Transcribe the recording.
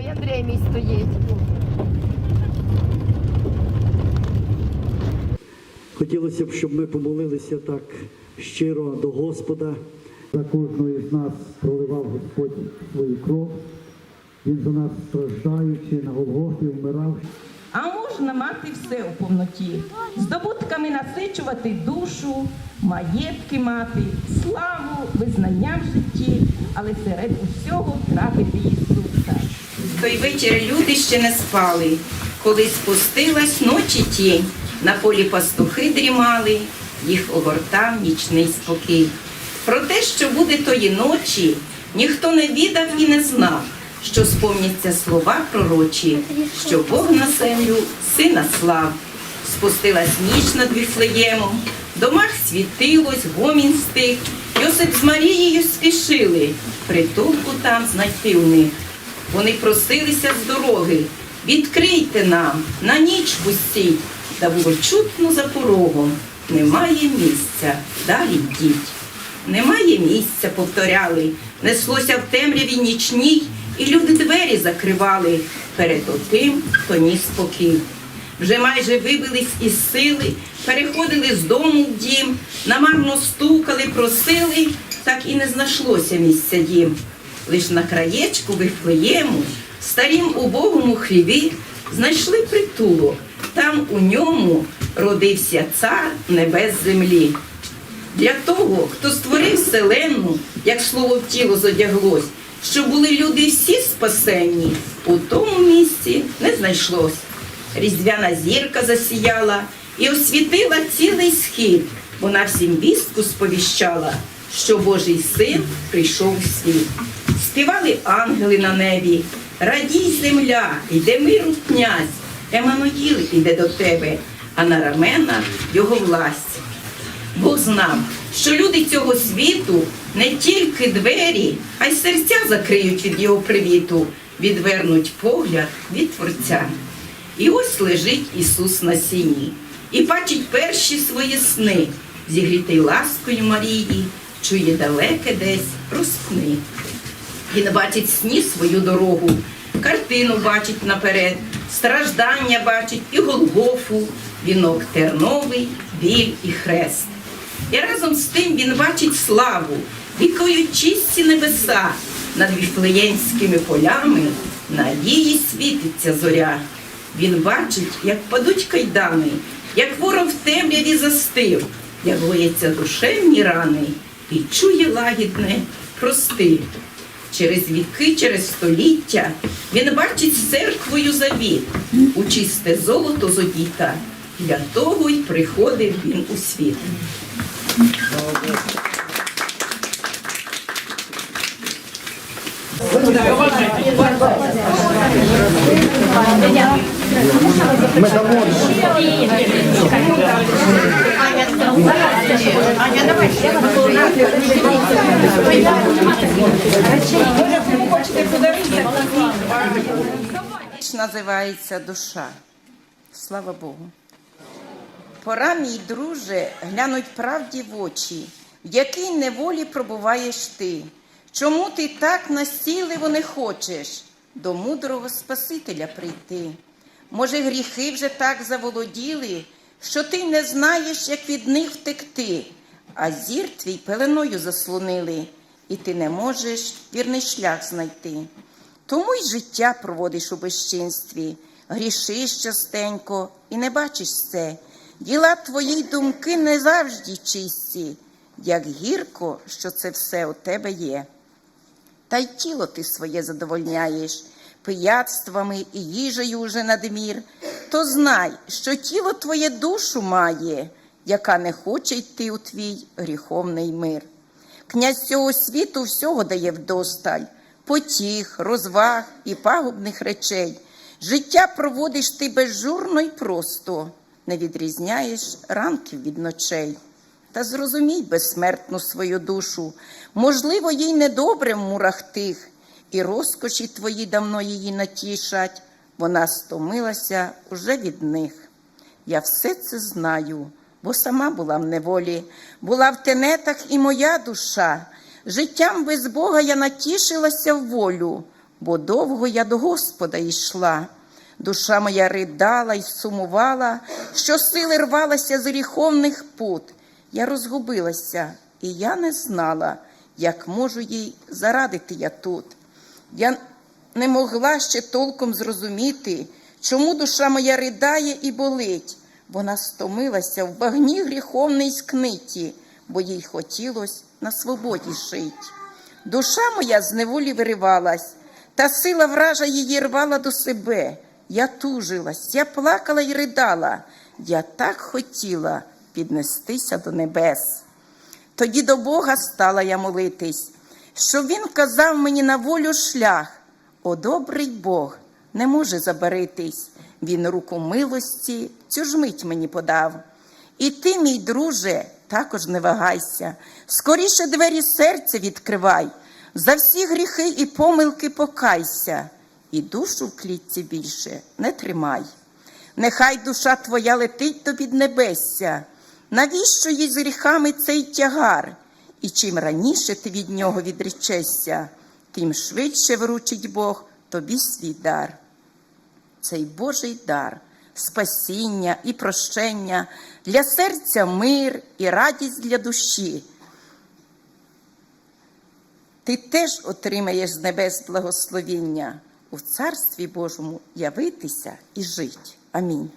Ой, Андрій мій стоїть. Хотілося б, щоб ми помолилися так щиро до Господа. За кожного з нас проливав Господь свою кров. Він за нас страждаючи на Голгофі, вмирав. А можна мати все у повноті, здобутками насичувати душу, маєтки мати, славу, визнання в житті, але серед усього втратити Ісуса. В той вечір люди ще не спали, коли спустилась ночі тінь, на полі пастухи дрімали, їх огортав нічний спокій. Про те, що буде тої ночі, ніхто не відав і не знав, що сповняться слова пророчі, що Бог на землю сина слав. Спустилась ніч над Віфлеємом, домах світилось, гомін стих. Йосип з Марією спішили, притулку там знайти у них. Вони просилися з дороги. Відкрийте нам, на ніч пустіть. Та було чутно за порогом. Немає місця, далі йдіть. Немає місця, повторяли. Неслося в темряві нічній, і люди двері закривали перед отим, хто ніс спокій. Вже майже вибились із сили, переходили з дому в дім, намарно стукали, просили, так і не знайшлося місця їм. Лиш на краєчку Вифлеєму, старім убогому хліві, знайшли притулок. Там у ньому родився цар небес землі. Для того, хто створив вселенну, як слово в тіло зодяглось, щоб були люди всі спасенні, у тому місці не знайшлось. Різдвяна зірка засіяла і освітила цілий схід. Вона всім вістку сповіщала, що Божий син прийшов у світ. Співали ангели на небі, радій земля, йде миру князь, Еммануїл іде до тебе, а на раменах його власть. Бог знав, що люди цього світу не тільки двері, а й серця закриють від його привіту, відвернуть погляд від Творця. І ось лежить Ісус на сіні, і бачить перші свої сни, зігрітий ласкою Марії, чує далеке десь розпни. Він бачить сні свою дорогу, картину бачить наперед, страждання бачить і Голгофу, вінок терновий, біль і хрест. І разом з тим він бачить славу, вікою чисті небеса, над віфлеємськими полями надії світиться зоря. Він бачить, як падуть кайдани, як ворог в темряві застив, як боїться душевні рани, і чує лагідне прости. Через віки, через століття він бачить церквою завіт, у чисте золото зодіта. Для того й приходив він у світ. Ніч називається душа. Слава Богу. Пора, мій друже, глянуть правді в очі, в якій неволі пробуваєш ти. Чому ти так настійливо не хочеш до мудрого Спасителя прийти? Може, гріхи вже так заволоділи, що ти не знаєш, як від них втекти, а зір твій пеленою заслонили, і ти не можеш вірний шлях знайти. Тому й життя проводиш у безчинстві, грішиш частенько і не бачиш це. Діла твої думки не завжди чисті, як гірко, що це все у тебе є. Та й тіло ти своє задовольняєш пияцтвами і їжею уже надмір, то знай, що тіло твоє душу має, яка не хоче йти у твій гріховний мир. Князь цього світу всього дає вдосталь, потіх, розваг і пагубних речей. Життя проводиш ти безжурно й просто, не відрізняєш ранків від ночей. Та зрозумій безсмертну свою душу, можливо, їй недобре в мурах тих, і розкоші твої давно її натішать, вона стомилася уже від них. Я все це знаю, бо сама була в неволі, була в тенетах і моя душа. Життям без Бога я натішилася в волю. бо довго я до Господа йшла. Душа моя ридала й сумувала, що сили рвалася з гріховних пут. Я розгубилася, і я не знала, як можу їй зарадити я тут. Я не могла ще толком зрозуміти, чому душа моя ридає і болить. Вона стомилася в багні гріховній скниті, бо їй хотілось на свободі жить. Душа моя з неволі виривалась, та сила вража її рвала до себе. Я тужилась, я плакала й ридала, я так хотіла піднестися до небес. Тоді до Бога стала я молитись, щоб він казав мені на волю шлях. О, добрий Бог не може забаритись. Він руку милості цю ж мить мені подав. І ти, мій друже, також не вагайся. Скоріше двері серця відкривай, за всі гріхи і помилки покайся, і душу в клітці більше не тримай. Нехай душа твоя летить до піднебесся. Навіщо їй з гріхами цей тягар? І чим раніше ти від нього відречешся, тим швидше вручить Бог тобі свій дар. Цей Божий дар, спасіння і прощення для серця мир і радість для душі. Ти теж отримаєш з небес благословіння у Царстві Божому явитися і жить. Амінь.